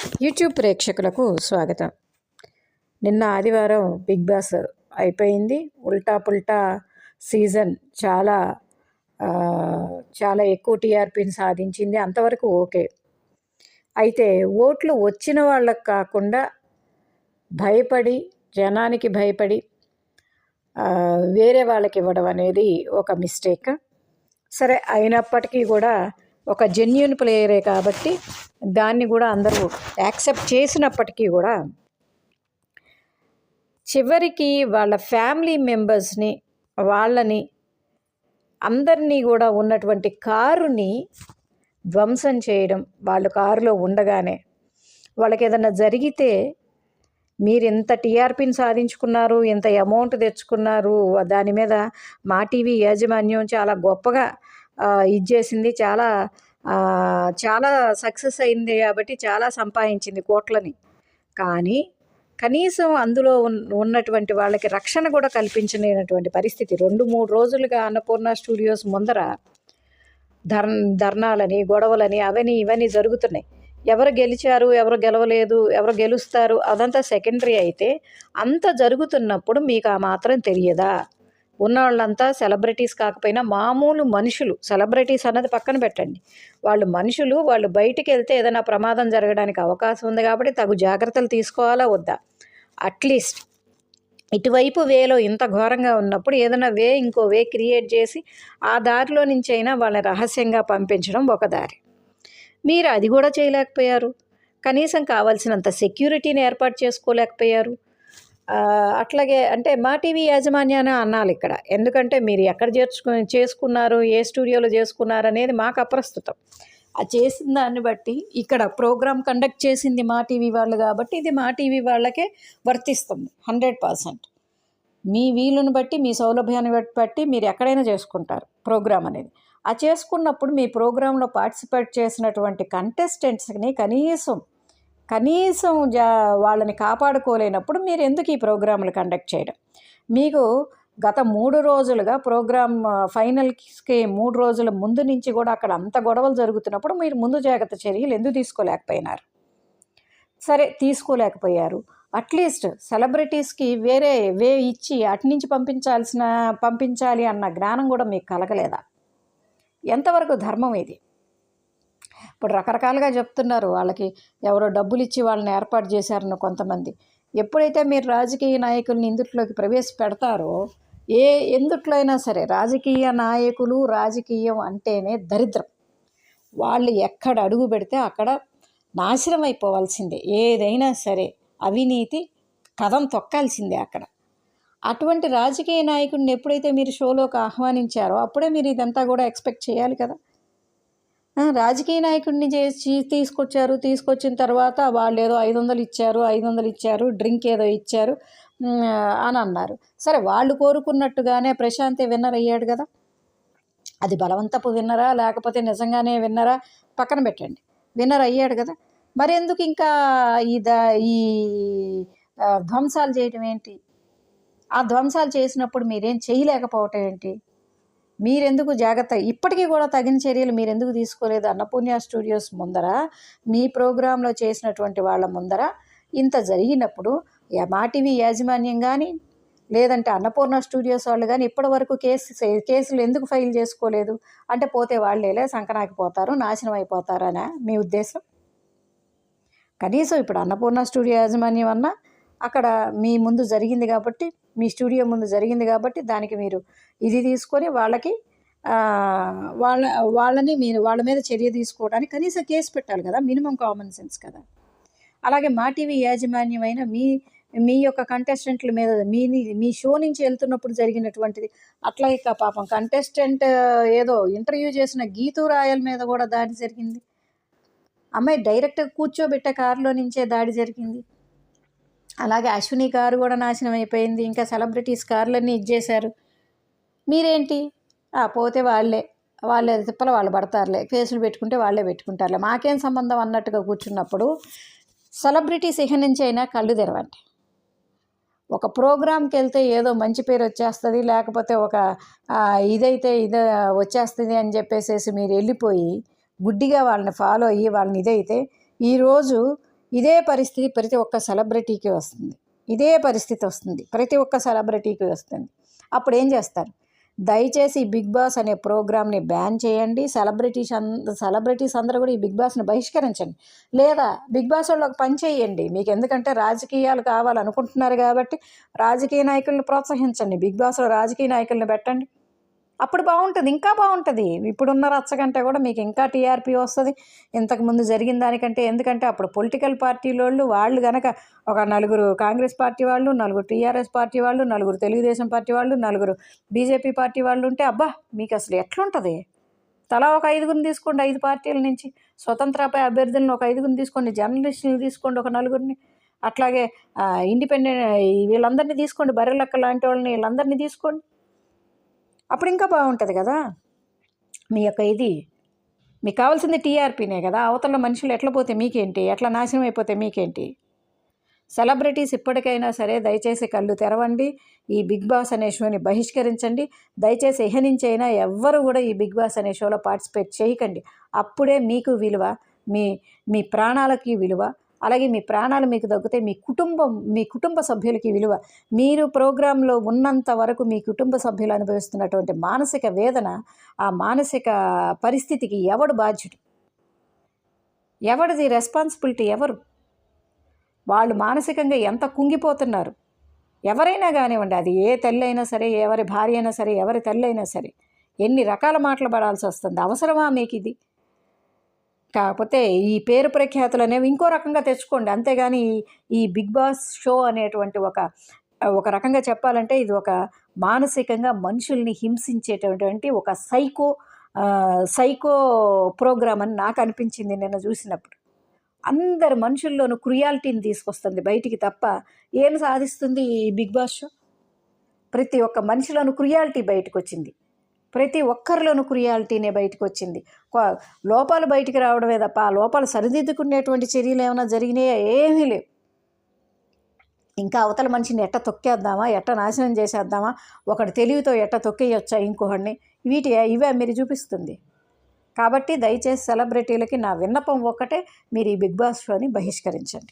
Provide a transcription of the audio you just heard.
YouTube ప్రేక్షకులకు స్వాగతం. నిన్న ఆదివారం బిగ్ బాస్ అయిపోయింది. ఉల్టా పుల్టా సీజన్ చాలా చాలా ఎక్కువ టీఆర్పీని సాధించింది. అంతవరకు ఓకే. అయితే ఓట్లు వచ్చిన వాళ్ళకు కాకుండా భయపడి జనానికి భయపడి వేరే వాళ్ళకి ఇవ్వడం అనేది ఒక మిస్టేక్. సరే అయినప్పటికీ కూడా ఒక జెన్యున్ ప్లేయరే కాబట్టి దాన్ని కూడా అందరూ యాక్సెప్ట్ చేసినప్పటికీ కూడా చివరికి వాళ్ళ ఫ్యామిలీ మెంబర్స్ని వాళ్ళని అందరినీ కూడా ఉన్నటువంటి కారుని ధ్వంసం చేయడం వాళ్ళు కారులో ఉండగానే. వాళ్ళకి ఏదైనా జరిగితే మీరు ఎంత టీఆర్పీని సాధించుకున్నారు ఎంత అమౌంట్ తెచ్చుకున్నారు దాని మీద మా టీవీ యాజమాన్యం చాలా గొప్పగా ఇచ్చేసింది ఇది చేసింది చాలా చాలా సక్సెస్ అయింది కాబట్టి చాలా సంపాదించింది కోట్లని. కానీ కనీసం అందులో ఉన్- ఉన్నటువంటి వాళ్ళకి రక్షణ కూడా కల్పించలేనటువంటి పరిస్థితి. రెండు మూడు రోజులుగా అన్నపూర్ణ స్టూడియోస్ ముందర ధర్ ధర్నాలని గొడవలని అవని ఇవన్నీ జరుగుతున్నాయి. ఎవరు గెలిచారు ఎవరు గెలవలేదు ఎవరు గెలుస్తారు అదంతా సెకండరీ అయితే అంత జరుగుతున్నప్పుడు మీకు ఆ మాత్రం తెలియదా? ఉన్న వాళ్ళంతా సెలబ్రిటీస్ కాకపోయినా మామూలు మనుషులు సెలబ్రిటీస్ అన్నది పక్కన పెట్టండి. వాళ్ళు మనుషులు వాళ్ళు బయటికి వెళ్తే ఏదైనా ప్రమాదం జరగడానికి అవకాశం ఉంది కాబట్టి తగు జాగ్రత్తలు తీసుకోవాలా వద్దా? అట్లీస్ట్ ఇటువైపు వేలో ఇంత ఘోరంగా ఉన్నప్పుడు ఏదైనా వే ఇంకో వే క్రియేట్ చేసి ఆ దారిలో నుంచి అయినా వాళ్ళని రహస్యంగా పంపించడం ఒక దారి. మీరు అది కూడా చేయలేకపోయారు. కనీసం కావాల్సినంత సెక్యూరిటీని ఏర్పాటు చేసుకోలేకపోయారు. అట్లాగే అంటే మా టీవీ యాజమాన్యాన్ని అన్నాలి ఇక్కడ. ఎందుకంటే మీరు ఎక్కడ చేర్చుకు చేసుకున్నారు ఏ స్టూడియోలో చేసుకున్నారు అనేది మాకు అప్రస్తుతం. ఆ చేసిన దాన్ని బట్టి ఇక్కడ ప్రోగ్రామ్ కండక్ట్ చేసింది మా టీవీ వాళ్ళు కాబట్టి ఇది మా టీవీ వాళ్ళకే వర్తిస్తుంది హండ్రెడ్ పర్సెంట్. మీ వీలుని బట్టి మీ సౌలభ్యాన్ని బట్టి బట్టి మీరు ఎక్కడైనా చేసుకుంటారు ప్రోగ్రామ్ అనేది. ఆ చేసుకున్నప్పుడు మీ ప్రోగ్రాంలో పార్టిసిపేట్ చేసినటువంటి కంటెస్టెంట్స్ని కనీసం కనీసం జా వాళ్ళని కాపాడుకోలేనప్పుడు మీరు ఎందుకు ఈ ప్రోగ్రాంలు కండక్ట్ చేయడం? మీకు గత మూడు రోజులుగా ప్రోగ్రామ్ ఫైనల్స్కి మూడు రోజుల ముందు నుంచి కూడా అక్కడ అంత గొడవలు జరుగుతున్నప్పుడు మీరు ముందు జాగ్రత్త చర్యలు ఎందుకు తీసుకోలేకపోయినారు? సరే తీసుకోలేకపోయారు. అట్లీస్ట్ సెలబ్రిటీస్కి వేరే వే ఇచ్చి అటు నుంచి పంపించాల్సిన పంపించాలి అన్న జ్ఞానం కూడా మీకు కలగలేదా? ఎంతవరకు ధర్మం ఇది? ఇప్పుడు రకరకాలుగా చెప్తున్నారు. వాళ్ళకి ఎవరో డబ్బులు ఇచ్చి వాళ్ళని ఏర్పాటు చేశారని కొంతమంది. ఎప్పుడైతే మీరు రాజకీయ నాయకుల్ని ఇందుట్లోకి ప్రవేశపెడతారో ఏ ఎందుట్లో అయినా సరే రాజకీయ నాయకులు రాజకీయం అంటేనే దరిద్రం. వాళ్ళు ఎక్కడ అడుగు పెడితే అక్కడ నాశనం అయిపోవాల్సిందే. ఏదైనా సరే అవినీతి కథం తొక్కాల్సిందే అక్కడ. అటువంటి రాజకీయ నాయకుడిని ఎప్పుడైతే మీరు షోలోకి ఆహ్వానించారో అప్పుడే మీరు ఇదంతా కూడా ఎక్స్పెక్ట్ చేయాలి కదా. రాజకీయ నాయకుడిని చేసి తీసుకొచ్చారు. తీసుకొచ్చిన తర్వాత వాళ్ళు ఏదో ఐదు వందలు ఇచ్చారు ఐదు వందలు ఇచ్చారు డ్రింక్ ఏదో ఇచ్చారు అని అన్నారు. సరే వాళ్ళు కోరుకున్నట్టుగానే ప్రశాంతే విన్నర్ అయ్యాడు కదా. అది బలవంతపు విన్నరా లేకపోతే నిజంగానే విన్నరా? పక్కన పెట్టండి. విన్నర్ అయ్యాడు కదా. మరి ఎందుకు ఇంకా ఈ ద ఈ ధ్వంసాలు చేయటం ఏంటి? ఆ ధ్వంసాలు చేసినప్పుడు మీరేం చేయలేకపోవటం ఏంటి? మీరెందుకు జాగ్రత్త? ఇప్పటికీ కూడా తగిన చర్యలు మీరెందుకు తీసుకోలేదు? అన్నపూర్ణ స్టూడియోస్ ముందర మీ ప్రోగ్రాంలో చేసినటువంటి వాళ్ళ ముందర ఇంత జరిగినప్పుడు మాటివి యాజమాన్యం కానీ లేదంటే అన్నపూర్ణ స్టూడియోస్ వాళ్ళు కానీ ఇప్పటి వరకు కేసు కేసులు ఎందుకు ఫైల్ చేసుకోలేదు? అంటే పోతే వాళ్ళేలే సంకనాకి పోతారు? నాశనం అయిపోతారనే మీ ఉద్దేశం? కనీసం ఇప్పుడు అన్నపూర్ణ స్టూడియో యాజమాన్యం అన్నా అక్కడ మీ ముందు జరిగింది కాబట్టి మీ స్టూడియో ముందు జరిగింది కాబట్టి దానికి మీరు ఇది తీసుకొని వాళ్ళకి వాళ్ళ వాళ్ళని మీరు వాళ్ళ మీద చర్య తీసుకోవడానికి కనీసం కేసు పెట్టాలి కదా మినిమం కామన్ సెన్స్ కదా. అలాగే మా టీవీ యాజమాన్యం మీ మీ యొక్క కంటెస్టెంట్ల మీద మీ మీ షో నుంచి వెళ్తున్నప్పుడు జరిగినటువంటిది అట్లా ఇక పాపం కంటెస్టెంట్ ఏదో ఇంటర్వ్యూ చేసిన గీతూ రాయల్ మీద కూడా దాడి జరిగింది. అమ్మాయి డైరెక్ట్గా కూర్చోబెట్టే కారులో నుంచే దాడి జరిగింది. అలాగే అశ్విని కారు కూడా నాశనం అయిపోయింది. ఇంకా సెలబ్రిటీస్ కార్లన్నీ ఇచ్చేశారు. మీరేంటి? ఆ, పోతే వాళ్ళే. వాళ్ళే తిప్పల వాళ్ళు పడతారులే. కేసులు పెట్టుకుంటే వాళ్ళే పెట్టుకుంటారులే. మాకేం సంబంధం అన్నట్టుగా కూర్చున్నప్పుడు సెలబ్రిటీస్ ఇహ నుంచి అయినా కళ్ళు తెరవండి. ఒక ప్రోగ్రామ్కి వెళ్తే ఏదో మంచి పేరు వచ్చేస్తుంది లేకపోతే ఒక ఇదైతే ఇది వచ్చేస్తుంది అని చెప్పేసేసి మీరు వెళ్ళిపోయి గుడ్డిగా వాళ్ళని ఫాలో అయ్యి వాళ్ళని ఇదైతే ఈరోజు ఇదే పరిస్థితి ప్రతి ఒక్క సెలబ్రిటీకి వస్తుంది. ఇదే పరిస్థితి వస్తుంది. ప్రతి ఒక్క సెలబ్రిటీకి వస్తుంది. అప్పుడు ఏం చేస్తారు? దయచేసి బిగ్ బాస్ అనే ప్రోగ్రామ్ని బ్యాన్ చేయండి. సెలబ్రిటీస్ అంద సెలబ్రిటీస్ అందరూ కూడా ఈ బిగ్ బాస్ని బహిష్కరించండి. లేదా బిగ్ బాస్ వాళ్ళు ఒక పని చేయండి. మీకు ఎందుకంటే రాజకీయాలు కావాలనుకుంటున్నారు కాబట్టి రాజకీయ నాయకులను ప్రోత్సహించండి. బిగ్ బాస్లో రాజకీయ నాయకులను పెట్టండి. అప్పుడు బాగుంటుంది ఇంకా బాగుంటుంది. ఇప్పుడున్న రచ్చ కంటే కూడా మీకు ఇంకా టీఆర్పీ వస్తుంది. ఇంతకుముందు జరిగిన దానికంటే ఎందుకంటే అప్పుడు పొలిటికల్ పార్టీలోళ్ళు వాళ్ళు వాళ్ళు కనుక ఒక నలుగురు కాంగ్రెస్ పార్టీ వాళ్ళు నలుగురు టీఆర్ఎస్ పార్టీ వాళ్ళు నలుగురు తెలుగుదేశం పార్టీ వాళ్ళు నలుగురు బీజేపీ పార్టీ వాళ్ళు ఉంటే అబ్బా మీకు అసలు ఎట్లుంటుంది? తలా ఒక ఐదుగురిని తీసుకోండి ఐదు పార్టీల నుంచి. స్వతంత్రపై అభ్యర్థులను ఒక ఐదుగురిని తీసుకోండి జర్నలిస్టులను తీసుకోండి ఒక నలుగురిని. అట్లాగే ఇండిపెండెంట్ వీళ్ళందరినీ తీసుకోండి బర్రెలక్క లాంటి వాళ్ళని వీళ్ళందరినీ తీసుకోండి. అప్పుడు ఇంకా బాగుంటుంది కదా? మీ యొక్క ఇది మీకు కావాల్సింది టీఆర్పీనే కదా? అవతల మనుషులు ఎట్లా పోతే మీకేంటి? ఎట్లా నాశనం అయిపోతే మీకేంటి? సెలబ్రిటీస్ ఇప్పటికైనా సరే దయచేసి కళ్ళు తెరవండి. ఈ బిగ్ బాస్ అనే షోని బహిష్కరించండి. దయచేసి ఎహ నుంచి అయినా ఎవ్వరు కూడా ఈ బిగ్ బాస్ అనే షోలో పార్టిసిపేట్ చేయకండి. అప్పుడే మీకు విలువ మీ మీ ప్రాణాలకి విలువ అలాగే మీ ప్రాణాలు మీకు దగ్గితే మీ కుటుంబం మీ కుటుంబ సభ్యులకి విలువ. మీరు ప్రోగ్రాంలో ఉన్నంత వరకు మీ కుటుంబ సభ్యులు అనుభవిస్తున్నటువంటి మానసిక వేదన ఆ మానసిక పరిస్థితికి ఎవడు బాధ్యుడు? ఎవరిది రెస్పాన్సిబిలిటీ ఎవరు? వాళ్ళు మానసికంగా ఎంత కుంగిపోతున్నారు? ఎవరైనా కానివ్వండి అది ఏ తల్లి అయినా సరే ఎవరి భార్య అయినా సరే ఎవరి తల్లి అయినా సరే ఎన్ని రకాల మాటలు పడాల్సి వస్తుంది? అవసరమా మీకు ఇది కాకపోతే ఈ పేరు ప్రఖ్యాతులు అనేవి ఇంకో రకంగా తెచ్చుకోండి. అంతేగాని ఈ- బిగ్ బాస్ షో అనేటువంటి ఒక ఒక రకంగా చెప్పాలంటే ఇది ఒక మానసికంగా మనుషుల్ని హింసించేటటువంటి ఒక సైకో సైకో ప్రోగ్రామ్ అని నాకు అనిపించింది నిన్న చూసినప్పుడు. అందరు మనుషుల్లోనూ క్రుయాలిటీని తీసుకొస్తుంది బయటికి తప్ప ఏం సాధిస్తుంది ఈ బిగ్ బాస్ షో? ప్రతి ఒక్క మనిషిలోనూ క్రుయాలిటీ బయటకు వచ్చింది ప్రతి ఒక్కరిలోనూ క్రియాలిటీనే బయటకు వచ్చింది లోపాలు బయటికి రావడమే తప్ప ఆ లోపాలు సరిదిద్దుకునేటువంటి చర్యలు ఏమైనా జరిగినాయా? ఏమీ లేవు. ఇంకా అవతల మనిషిని ఎట్ట తొక్కేద్దామా? ఎట్ట నాశనం చేసేద్దామా? ఒకటి తెలివితో ఎట్ట తొక్కేయొచ్చా ఇంకొకడిని? వీటి ఇవే మీరు చూపిస్తుంది. కాబట్టి దయచేసి సెలబ్రిటీలకి నా విన్నపం ఒక్కటే మీరు ఈ బిగ్ బాస్ షోని బహిష్కరించండి.